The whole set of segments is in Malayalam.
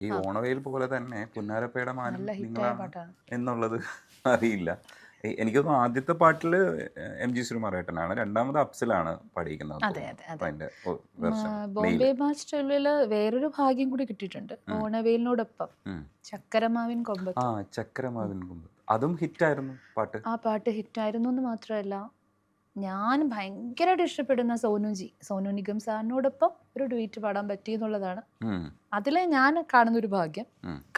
ഈ ഓണവേൽ പോലെ തന്നെ പുന്നാരപ്പയുടെ മാനം നിങ്ങളാണ് എന്നുള്ളത് അറിയില്ല. എനിക്ക് തോന്നുന്നു ആദ്യത്തെ പാട്ടിൽ എം ജി ശ്രീമാറേട്ടനാണ്. രണ്ടാമത് അഫ്സലാണ് പാടിയിരിക്കുന്നത്. അതിന്റെ ബോംബെ മാസ്റ്ററിൽ വേറൊരു ഭാഗ്യം കൂടി കിട്ടിയിട്ടുണ്ട്. ഓണവേലിനോടൊപ്പം ചക്കരമാവിൻ കൊമ്പ് ആ ചക്രമാവിൻ കൊമ്പ് അതും ഹിറ്റായിരുന്നു പാട്ട്? ആ പാട്ട് ഹിറ്റായിരുന്നു എന്ന് മാത്രമല്ല ഞാൻ ഭയങ്കരമായിട്ട് ഇഷ്ടപ്പെടുന്ന സോനുജി സോനു നിഗം സാറിനോടൊപ്പം ഒരു ട്വീറ്റ് പാടാൻ പറ്റി എന്നുള്ളതാണ്. അതിൽ അതിലെ ഞാൻ കാണുന്ന ഒരു ഭാഗ്യം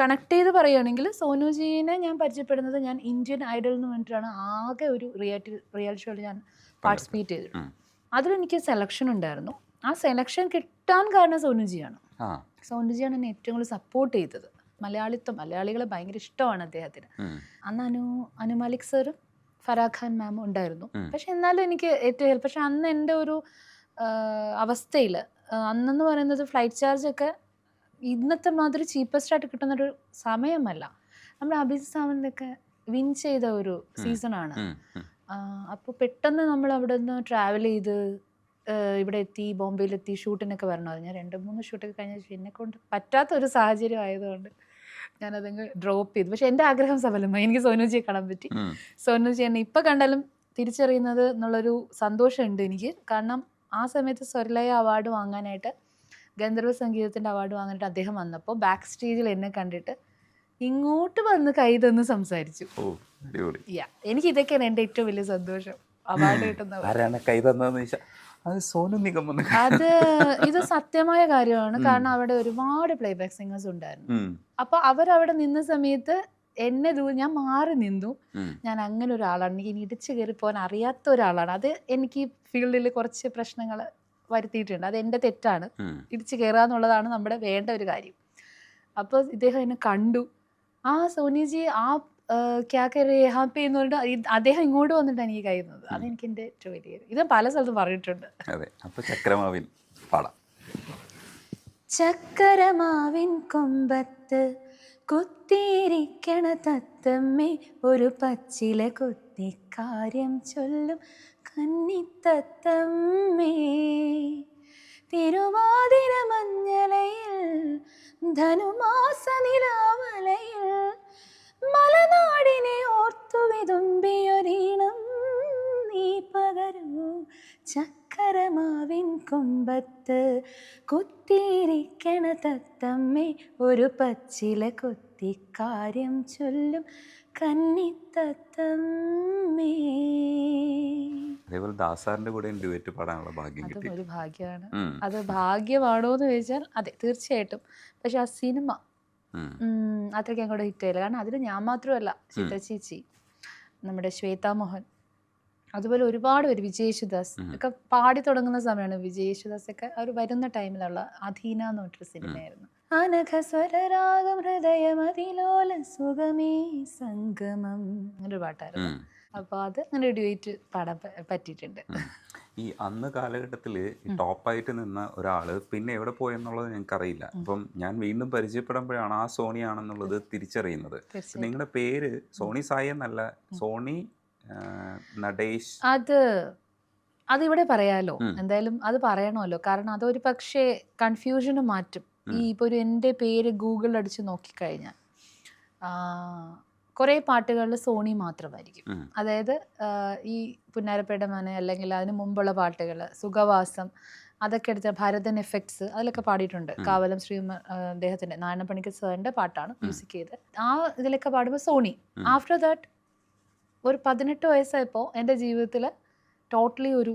കണക്ട് ചെയ്ത് പറയുകയാണെങ്കിൽ സോനുജീനെ ഞാൻ പരിചയപ്പെടുന്നത് ഞാൻ ഇന്ത്യൻ ഐഡൽ എന്ന് പറഞ്ഞിട്ടാണ് ആകെ ഒരു റിയാലിറ്റി റിയാലിറ്റി ഷോയിൽ ഞാൻ പാർട്ടിസിപ്പേറ്റ് ചെയ്തു ഉം. അതിലെനിക്ക് സെലക്ഷൻ ഉണ്ടായിരുന്നു. ആ സെലക്ഷൻ കിട്ടാൻ കാരണം സോനുജിയാണ് സോനുജിയാണ് എന്നെ ഏറ്റവും കൂടുതൽ സപ്പോർട്ട് ചെയ്തത്. മലയാളിത്വം മലയാളികളെ ഭയങ്കര ഇഷ്ടമാണ് അദ്ദേഹത്തിന്. അന്ന് അനു അനുമാലിക് സാറും ഫറാ ഖാൻ മാം ഉണ്ടായിരുന്നു. പക്ഷെ എന്നാലും എനിക്ക് ഏറ്റവും ഹെൽപ്പ് പക്ഷെ അന്ന് എന്റെ ഒരു അവസ്ഥയിൽ അന്നെന്ന് പറയുന്നത് ഫ്ലൈറ്റ് ചാർജ് ഒക്കെ ഇന്നത്തെ മാതിരി ചീപ്പസ്റ്റ് ആയിട്ട് കിട്ടുന്നൊരു സമയമല്ല. നമ്മൾ അഭിജിത് സാവന്തൊക്കെ വിൻ ചെയ്ത ഒരു സീസണാണ്. അപ്പോൾ പെട്ടെന്ന് നമ്മൾ അവിടെ നിന്ന് ട്രാവൽ ചെയ്ത് ഇവിടെ എത്തി ബോംബെയിലെത്തി ഷൂട്ടിനൊക്കെ വരണം? ഞാൻ രണ്ട് മൂന്ന് ഷൂട്ടൊക്കെ കഴിഞ്ഞ എന്നെ കൊണ്ട് പറ്റാത്ത ഒരു സാഹചര്യം ആയതുകൊണ്ട് ഞാനതങ്ങ് ഡ്രോപ്പ് ചെയ്തു. പക്ഷെ എന്റെ ആഗ്രഹം സഫലമായി എനിക്ക് സോനുജിയെ കാണാൻ പറ്റി. സോനുജി എന്നെ ഇപ്പം കണ്ടാലും തിരിച്ചറിയുന്നത് എന്നുള്ളൊരു സന്തോഷമുണ്ട് എനിക്ക്. കാരണം ആ സമയത്ത് സ്വരലയ അവാർഡ് വാങ്ങാനായിട്ട് ഗന്ധർവ സംഗീതത്തിന്റെ അവാർഡ് വാങ്ങാനായിട്ട് അദ്ദേഹം വന്നപ്പോൾ ബാക്ക് സ്റ്റേജിൽ എന്നെ കണ്ടിട്ട് ഇങ്ങോട്ട് വന്ന് കൈ തന്ന് സംസാരിച്ചു. ഓ അടിപൊളി. യാ എനിക്ക് ഇതൊക്കെയാണ് എന്റെ ഏറ്റവും വലിയ സന്തോഷം. അവാർഡ് കിട്ടുന്ന കൈ തന്നതെന്ന് അത് സോനു നിഗം അത് ഇത് സത്യമായ കാര്യമാണ്. കാരണം അവിടെ ഒരുപാട് പ്ലേബാക്ക് സിംഗേഴ്സ് ഉണ്ടായിരുന്നു. അപ്പൊ അവരവിടെ നിന്ന സമയത്ത് എന്നെ ദൂ ഞാൻ മാറി നിന്നു. ഞാൻ അങ്ങനെ ഒരാളാണ്. എനിക്ക് ഇടിച്ചു കയറി പോകാൻ അറിയാത്ത ഒരാളാണ്. അത് എനിക്ക് ഫീൽഡിൽ കുറച്ച് പ്രശ്നങ്ങൾ വരുത്തിയിട്ടുണ്ട്. അത് എന്റെ തെറ്റാണ്. ഇടിച്ചു കയറുക എന്നുള്ളതാണ് നമ്മുടെ വേണ്ട ഒരു കാര്യം. അപ്പോൾ ഇദ്ദേഹം എന്നെ കണ്ടു. ആ സോനിജി ആ ആ, ക്യാ കരേ ഹാപ്പി എന്ന് പറഞ്ഞിട്ട് അദ്ദേഹം ഇങ്ങോട്ട് വന്നിട്ടാണ് എനിക്ക് കഴിയുന്നത്. അതെനിക്ക് എന്റെ ഏറ്റവും വലിയ ഇത്. പല സ്ഥലത്തും പറഞ്ഞിട്ടുണ്ട്. അതെ അപ്പോൾ ചക്രമാവിൻ പാടാം. ചക്കരമാവിൻ കൊമ്പത്ത് കുത്തിയിരിക്കണ തത്തമ്മേ ഒരു പച്ചില കുത്തി കാര്യം ചൊല്ലും കന്നിത്തത്തമ്മേ തിരുവാതിര മഞ്ഞലയിൽ ധനുമാസ നിലാവലയിൽ ഓർത്തു വിതുമ്പിയൊരീണം നീ പകരൂ. ചക്കരമാവിൻ കൊമ്പത്ത് കുത്തിയിരിക്കണ തത്തമ്മേ ഒരു പച്ചില കുത്തി കാര്യം ചൊല്ലും കന്നിത്തത്തമ്മേ. അതേപോലെ ദാസാറിന്റെ കൂടെ ഡ്യുവറ്റ് പാടാനുള്ള ഭാഗ്യം കിട്ടി. ഒരു ഭാഗ്യമാണ്. അത് ഭാഗ്യമാണോ എന്ന് ചോദിച്ചാൽ അതെ തീർച്ചയായിട്ടും. പക്ഷെ ആ സിനിമ അത്രയ്ക്ക് അങ്ങോട്ട് ഹിറ്റ് ആയില്ല. കാരണം അതിൽ ഞാൻ മാത്രമല്ല ചിത്ര ചേച്ചി. നമ്മുടെ ശ്വേതാ മോഹൻ അതുപോലെ ഒരുപാട് പേര് വിജയേശുദാസ് ഒക്കെ പാടി തുടങ്ങുന്ന സമയമാണ് വിജയേശുദാസ് ഒക്കെ അവർ വരുന്ന ടൈമിലുള്ള അധീന എന്ന് പറഞ്ഞൊരു സിനിമയായിരുന്നു. അനഘസ്വരരാഗം ഹൃദയമതിലോല സുഖമേ സംഗമം അങ്ങനെ ഒരു പാട്ടായിരുന്നു അപ്പോൾ അത് അങ്ങനെ ഡ്യൂറ്റ് പാടാൻ പറ്റിയിട്ടുണ്ട്. ഈ അന്ന് കാലഘട്ടത്തിൽ ടോപ്പായിട്ട് നിന്ന ഒരാൾ പിന്നെ എവിടെ പോയെന്നുള്ളത് ഞങ്ങൾക്കറിയില്ല. അപ്പം ഞാൻ വീണ്ടും പരിചയപ്പെടുമ്പോഴാണ് ആ സോണി ആണെന്നുള്ളത് തിരിച്ചറിയുന്നത്. നിങ്ങളുടെ പേര് സോണി സായി എന്നല്ല സോണി നടേഷ് അത് അതിവിടെ പറയാലോ. എന്തായാലും അത് പറയണമല്ലോ. കാരണം അതൊരു പക്ഷേ കൺഫ്യൂഷന് മാറ്റും. ഈ ഇപ്പൊ ഒരു എന്റെ പേര് ഗൂഗിളിൽ അടിച്ച് നോക്കിക്കഴിഞ്ഞാൽ. കുറേ പാട്ടുകളിൽ സോണി മാത്രമായിരിക്കും. അതായത് ഈ പുന്നാരപ്പേട മന അല്ലെങ്കിൽ അതിന് മുമ്പുള്ള പാട്ടുകൾ സുഖവാസം അതൊക്കെ എടുത്ത ഭരതൻ എഫക്ട്സ് അതിലൊക്കെ പാടിയിട്ടുണ്ട്. കാവലം ശ്രീ അദ്ദേഹത്തിന്റെ നാരായണപ്പണിക്കർ സാറിന്റെ പാട്ടാണ് മ്യൂസിക് ചെയ്ത്. ആ ഇതിലൊക്കെ പാടുമ്പോൾ സോണി. ആഫ്റ്റർ ദാറ്റ് ഒരു പതിനെട്ട് വയസ്സായപ്പോൾ എന്റെ ജീവിതത്തിൽ ടോട്ടലി ഒരു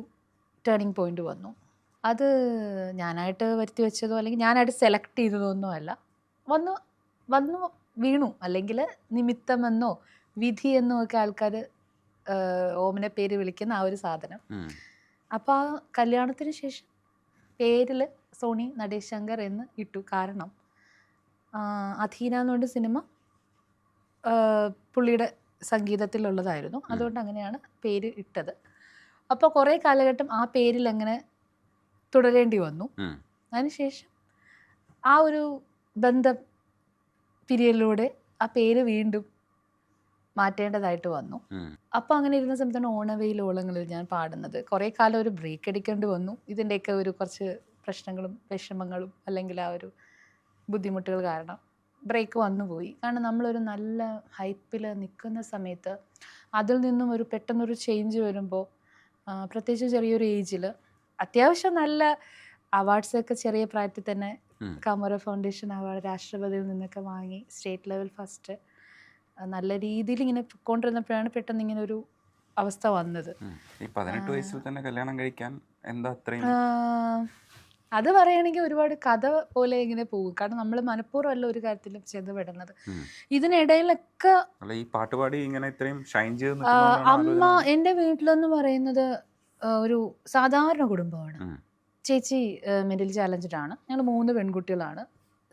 ടേണിംഗ് പോയിന്റ് വന്നു. അത് ഞാനായിട്ട് വരുത്തി വെച്ചതോ അല്ലെങ്കിൽ ഞാനായിട്ട് സെലക്ട് ചെയ്തതോ ഒന്നും അല്ല വന്നു വന്നു വീണു. അല്ലെങ്കിൽ നിമിത്തമെന്നോ വിധി എന്നോ ഒക്കെ ആൾക്കാർ ഓമനെ പേര് വിളിക്കുന്ന ആ ഒരു സാധനം. അപ്പോൾ ആ കല്യാണത്തിന് ശേഷം പേരിൽ സോണി നടേശ് ശങ്കർ എന്ന് ഇട്ടു കാരണം അധീന എന്ന് പറഞ്ഞ സിനിമ പുള്ളിയുടെ സംഗീതത്തിലുള്ളതായിരുന്നു. അതുകൊണ്ട് അങ്ങനെയാണ് പേര് ഇട്ടത്. അപ്പോൾ കുറേ കാലഘട്ടം ആ പേരിൽ അങ്ങനെ തുടരേണ്ടി വന്നു. അതിനുശേഷം ആ ഒരു ബന്ധം പിരിയലിലൂടെ ആ പേര് വീണ്ടും മാറ്റേണ്ടതായിട്ട് വന്നു. അപ്പോൾ അങ്ങനെ ഇരുന്ന സമയത്താണ് ഓണവെയിൽ ഓളങ്ങളിൽ ഞാൻ പാടുന്നത് കുറേ കാലം ഒരു ബ്രേക്ക് എടുക്കേണ്ടി വന്നു ഇതിന്റെയൊക്കെ ഒരു കുറച്ച് പ്രശ്നങ്ങളും വിഷമങ്ങളും അല്ലെങ്കിൽ ആ ഒരു ബുദ്ധിമുട്ടുകൾ കാരണം ബ്രേക്ക് വന്നുപോയി കാരണം നമ്മളൊരു നല്ല ഹൈപ്പിൽ നിൽക്കുന്ന സമയത്ത് അതിൽ നിന്നും ഒരു പെട്ടെന്നൊരു ചേഞ്ച് വരുമ്പോൾ പ്രത്യേകിച്ച് ചെറിയൊരു ഏജിൽ അത്യാവശ്യം നല്ല അവാർഡ്സൊക്കെ ചെറിയ പ്രായത്തിൽ തന്നെ. കമറ ഫൗണ്ടേഷൻ അവാർഡ് രാഷ്ട്രപതിയിൽ നിന്നൊക്കെ വാങ്ങി സ്റ്റേറ്റ് ലെവൽ ഫസ്റ്റ്. നല്ല രീതിയിൽ ഇങ്ങനെ പൊയ്ക്കൊണ്ടിരുന്നപ്പോഴാണ് പെട്ടെന്ന് ഇങ്ങനെ ഒരു അവസ്ഥ വന്നത്. ഈ പതിനെട്ട് വയസ്സിൽ തന്നെ കല്യാണം കഴിക്കാൻ എന്താ അത്രയും? അത് പറയുകയാണെങ്കിൽ ഒരുപാട് കഥ പോലെ ഇങ്ങനെ പോകും. കാരണം നമ്മൾ മനഃപൂർവം അല്ല ഒരു കാര്യത്തിലും ചെന്നുപെടുന്നത് ഇതിനിടയിലൊക്കെ ഈ പാട്ടുപാടി ഇങ്ങനെ ഇത്രയും ഷൈൻ ചെയ്ത് അമ്മ എന്റെ വീട്ടിലെന്ന് പറയുന്നത് ഒരു സാധാരണ കുടുംബമാണ്. ചേച്ചി മെന്റലി ചാലഞ്ചഡ് ആണ് ഞങ്ങൾ മൂന്ന് പെൺകുട്ടികളാണ്.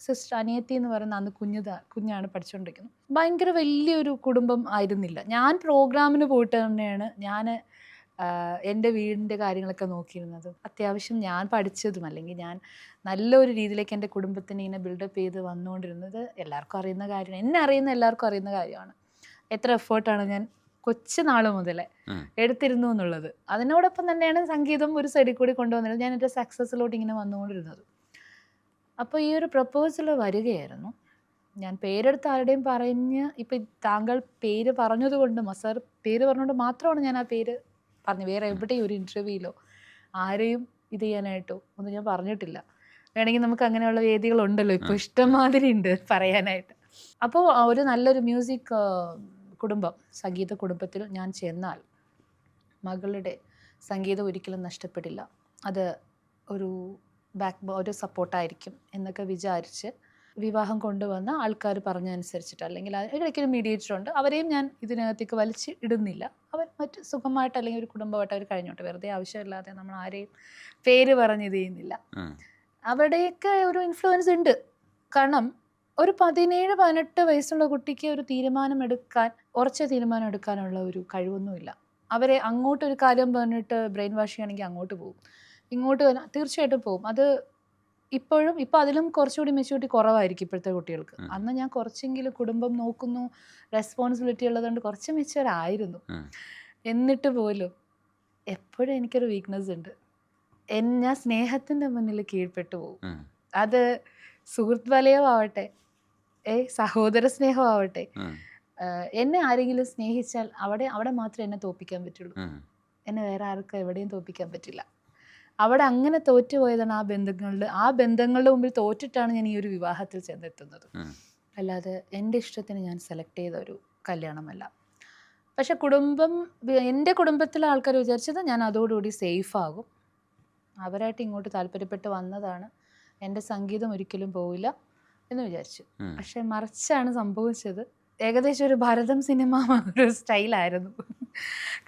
സിസ്റ്റർ അനിയത്തി എന്ന് പറയുന്ന അന്ന് കുഞ്ഞുതാ കുഞ്ഞാണ് പഠിച്ചുകൊണ്ടിരിക്കുന്നത് ഭയങ്കര വലിയൊരു കുടുംബം ആയിരുന്നില്ല. ഞാൻ പ്രോഗ്രാമിന് പോയിട്ട് തന്നെയാണ് ഞാൻ എന്റെ വീടിന്റെ കാര്യങ്ങളൊക്കെ നോക്കിയിരുന്നത്. അത്യാവശ്യം ഞാൻ പഠിച്ചതും അല്ലെങ്കിൽ ഞാൻ നല്ലൊരു രീതിയിലേക്ക് എന്റെ കുടുംബത്തിനെ ഇങ്ങനെ ബിൽഡപ്പ് ചെയ്ത് വന്നുകൊണ്ടിരുന്നത് എല്ലാവർക്കും അറിയുന്ന കാര്യമാണ്. എന്നെ അറിയുന്ന എല്ലാവർക്കും അറിയുന്ന കാര്യമാണ്. എത്ര എഫേർട്ടാണ് ഞാൻ കൊച്ചു നാൾ മുതലേ. എടുത്തിരുന്നു എന്നുള്ളത്. അതിനോടൊപ്പം തന്നെയാണ് സംഗീതം ഒരു സൈഡിൽ കൂടി കൊണ്ടുവന്നത്. ഞാൻ എന്റെ സക്സസ്സിലോട്ട് ഇങ്ങനെ വന്നുകൊണ്ടിരുന്നത്. അപ്പോൾ ഈ ഒരു പ്രപ്പോസൽ വരികയായിരുന്നു. ഞാൻ പേരെടുത്ത് ആരുടെയും പറഞ്ഞ് ഇപ്പം താങ്കൾ പേര് പറഞ്ഞതുകൊണ്ട് മസാർ പേര് പറഞ്ഞുകൊണ്ട് മാത്രമാണ് ഞാൻ ആ പേര് പറഞ്ഞു വേറെ എവിടെയും ഒരു ഇന്റർവ്യൂയിലോ ആരെയും ഇത് ചെയ്യാനായിട്ടോ ഒന്നും ഞാൻ പറഞ്ഞിട്ടില്ല. വേണമെങ്കിൽ നമുക്ക് അങ്ങനെയുള്ള വേദികളുണ്ടല്ലോ. ഇപ്പോൾ ഇഷ്ടംമാതിരി ഉണ്ട് പറയാനായിട്ട്. അപ്പോൾ ഒരു നല്ലൊരു മ്യൂസിക് കുടുംബം സംഗീത കുടുംബത്തിൽ ഞാൻ ചേർന്നാൽ മകളുടെ സംഗീതം ഒരിക്കലും നഷ്ടപ്പെടില്ല. അത് ഒരു ബാക്ക് ഒരു സപ്പോർട്ടായിരിക്കും എന്നൊക്കെ വിചാരിച്ച് വിവാഹം കൊണ്ടുവന്ന ആൾക്കാർ പറഞ്ഞതനുസരിച്ചിട്ട് അല്ലെങ്കിൽ ഒരിക്കലും മീഡിയേറ്റർ ഉണ്ട്. അവരെയും ഞാൻ ഇതിനകത്തേക്ക് വലിച്ച് ഇടുന്നില്ല. അവർ മറ്റ് സുഖമായിട്ട് അല്ലെങ്കിൽ ഒരു കുടുംബമായിട്ട് അവർ കഴിഞ്ഞോട്ടെ. വെറുതെ ആവശ്യമില്ലാതെ നമ്മൾ ആരെയും പേര് പറഞ്ഞ് ഇത് ചെയ്യുന്നില്ല. അവിടെയൊക്കെ ഒരു ഇൻഫ്ലുവൻസ് ഉണ്ട്. കാരണം ഒരു പതിനേഴ് പതിനെട്ട് വയസ്സുള്ള കുട്ടിക്ക് ഒരു തീരുമാനം എടുക്കാൻ ഉറച്ച തീരുമാനം എടുക്കാനുള്ള ഒരു കഴിവൊന്നുമില്ല. അവരെ അങ്ങോട്ട് ഒരു കാര്യം പറഞ്ഞിട്ട് ബ്രെയിൻ വാഷ് ചെയ്യുകയാണെങ്കിൽ അങ്ങോട്ട് പോകും. ഇങ്ങോട്ട് വന്നാൽ തീർച്ചയായിട്ടും പോകും. അത് ഇപ്പോഴും ഇപ്പോൾ അതിലും കുറച്ചുകൂടി മെച്യൂരിറ്റി കുറവായിരിക്കും ഇപ്പോഴത്തെ കുട്ടികൾക്ക്. അന്ന് ഞാൻ കുറച്ചെങ്കിലും കുടുംബം നോക്കുന്നു റെസ്പോൺസിബിലിറ്റി ഉള്ളതുകൊണ്ട് കുറച്ച് മെച്യൂർ ആയിരുന്നു. എന്നിട്ട് പോലും എപ്പോഴും എനിക്കൊരു വീക്ക്നെസ് ഉണ്ട്. എൻ ഞാൻ സ്നേഹത്തിന്റെ മുന്നിൽ കീഴ്പ്പെട്ടു പോകും. അത് സുഹൃത്ത് വലയമാവട്ടെ ഏ സഹോദര സ്നേഹമാവട്ടെ. എന്നെ ആരെങ്കിലും സ്നേഹിച്ചാൽ അവിടെ അവിടെ മാത്രമേ എന്നെ തോപ്പിക്കാൻ പറ്റുള്ളൂ. എന്നെ വേറെ ആർക്കും എവിടെയും തോപ്പിക്കാൻ പറ്റില്ല. അവിടെ അങ്ങനെ തോറ്റുപോയതാണ് ആ ബന്ധങ്ങളിൽ ആ ബന്ധങ്ങളുടെ മുമ്പിൽ തോറ്റിട്ടാണ് ഞാൻ ഈ ഒരു വിവാഹത്തിൽ ചെന്നെത്തുന്നത്. അല്ലാതെ എന്റെ ഇഷ്ടത്തിന് ഞാൻ സെലക്ട് ചെയ്ത ഒരു കല്യാണമല്ല. പക്ഷെ കുടുംബം എന്റെ കുടുംബത്തിലെ ആൾക്കാർ വിചാരിച്ചത് ഞാൻ അതോടുകൂടി സേഫ് ആകും. അവരായിട്ട് ഇങ്ങോട്ട് താല്പര്യപ്പെട്ട് വന്നതാണ്. എന്റെ സംഗീതം ഒരിക്കലും പോവില്ല എന്ന് വിചാരിച്ചു. പക്ഷെ മറിച്ചാണ് സംഭവിച്ചത്. ഏകദേശം ഒരു ഭരതം സിനിമ ഒരു സ്റ്റൈലായിരുന്നു.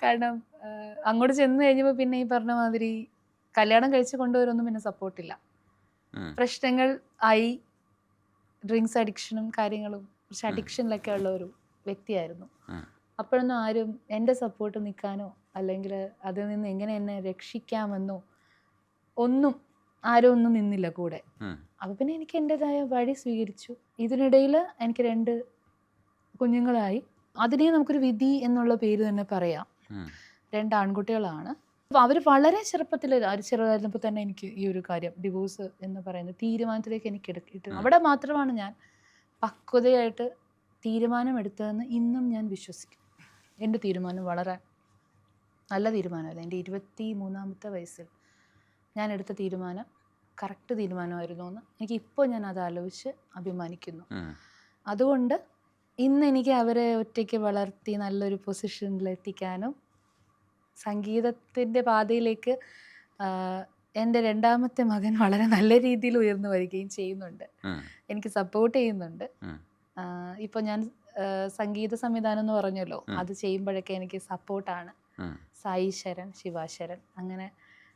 കാരണം അങ്ങോട്ട് ചെന്ന് കഴിഞ്ഞപ്പോൾ പിന്നെ ഈ പറഞ്ഞ മാതിരി കല്യാണം കഴിച്ച് കൊണ്ടുവരൊന്നും പിന്നെ സപ്പോർട്ടില്ല. പ്രശ്നങ്ങൾ ആയി. ഡ്രിങ്ക്സ് അഡിക്ഷനും കാര്യങ്ങളും കുറച്ച് അഡിക്ഷനിലൊക്കെ ഉള്ള ഒരു വ്യക്തിയായിരുന്നു. അപ്പോഴൊന്നും ആരും എന്റെ സപ്പോർട്ട് നിൽക്കാനോ അല്ലെങ്കിൽ അതിൽ നിന്ന് എങ്ങനെ എന്നെ രക്ഷിക്കാമെന്നോ ഒന്നും ആരും ഒന്നും നിന്നില്ല കൂടെ. അപ്പം അപ്പോൾ പിന്നെ എനിക്ക് എന്റെതായ വഴി സ്വീകരിച്ചു. ഇതിനിടയിൽ എനിക്ക് രണ്ട് കുഞ്ഞുങ്ങളായി. അതിനെ നമുക്കൊരു വിധി എന്നുള്ള പേര് തന്നെ പറയാം. രണ്ട് ആൺകുട്ടികളാണ്. അപ്പോൾ അവർ വളരെ ചെറുപ്പത്തിൽ ചെറുതായിരുന്നപ്പോൾ തന്നെ എനിക്ക് ഈ ഒരു കാര്യം ഡിവോഴ്സ് എന്ന് പറയുന്ന തീരുമാനത്തിലേക്ക് എനിക്ക് എടുക്കിട്ട്. അവിടെ മാത്രമാണ് ഞാൻ പക്വതയായിട്ട് തീരുമാനമെടുത്തതെന്ന് ഇന്നും ഞാൻ വിശ്വസിക്കും. എന്റെ തീരുമാനം വളരെ നല്ല തീരുമാനമായിരുന്നു. എന്റെ ഇരുപത്തി മൂന്നാമത്തെ വയസ്സിൽ ഞാൻ എടുത്ത തീരുമാനം കറക്റ്റ് തീരുമാനമായിരുന്നു എന്ന് എനിക്ക് ഇപ്പോൾ ഞാൻ അത് ആലോചിച്ച് അഭിമാനിക്കുന്നു. അതുകൊണ്ട് ഇന്ന് എനിക്ക് അവരെ ഒറ്റയ്ക്ക് വളർത്തി നല്ലൊരു പൊസിഷനിൽ എത്തിക്കാനും സംഗീതത്തിന്റെ പാതയിലേക്ക് എന്റെ രണ്ടാമത്തെ മകൻ വളരെ നല്ല രീതിയിൽ ഉയർന്നു വരികയും ചെയ്യുന്നുണ്ട്. എനിക്ക് സപ്പോർട്ട് ചെയ്യുന്നുണ്ട്. ഇപ്പോൾ ഞാൻ സംഗീത സംവിധാനം എന്ന് പറഞ്ഞല്ലോ അത് ചെയ്യുമ്പോഴൊക്കെ എനിക്ക് സപ്പോർട്ടാണ്. സായി ശരൺ ശിവാശരൺ അങ്ങനെ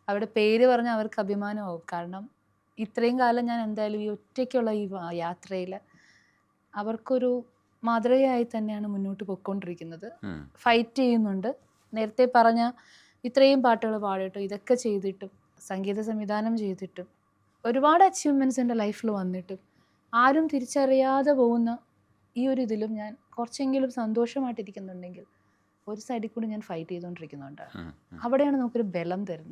അവരുടെ പേര് പറഞ്ഞാൽ അവർക്ക് അഭിമാനമാവും. കാരണം ഇത്രയും കാലം ഞാൻ എന്തായാലും ഈ ഒറ്റയ്ക്കുള്ള ഈ യാത്രയിൽ അവർക്കൊരു മാതൃകയായി തന്നെയാണ് മുന്നോട്ട് പോയിക്കൊണ്ടിരിക്കുന്നത്. ഫൈറ്റ് ചെയ്യുന്നുണ്ട്. നേരത്തെ പറഞ്ഞ ഇത്രയും പാട്ടുകൾ പാടിയിട്ടും ഇതൊക്കെ ചെയ്തിട്ടും സംഗീത സംവിധാനം ചെയ്തിട്ടും ഒരുപാട് അച്ചീവ്മെന്റ്സ് എന്റെ ലൈഫിൽ വന്നിട്ടും ആരും തിരിച്ചറിയാതെ പോകുന്ന ഈ ഒരു ഇതിലും ഞാൻ കുറച്ചെങ്കിലും സന്തോഷമായിട്ടിരിക്കുന്നുണ്ടെങ്കിൽ ഒരു സൈഡിൽ കൂടി ഞാൻ ഫൈറ്റ് ചെയ്തുകൊണ്ടിരിക്കുന്നുണ്ട്. അവിടെയാണ് നമുക്കൊരു ബലം തരുന്നത്.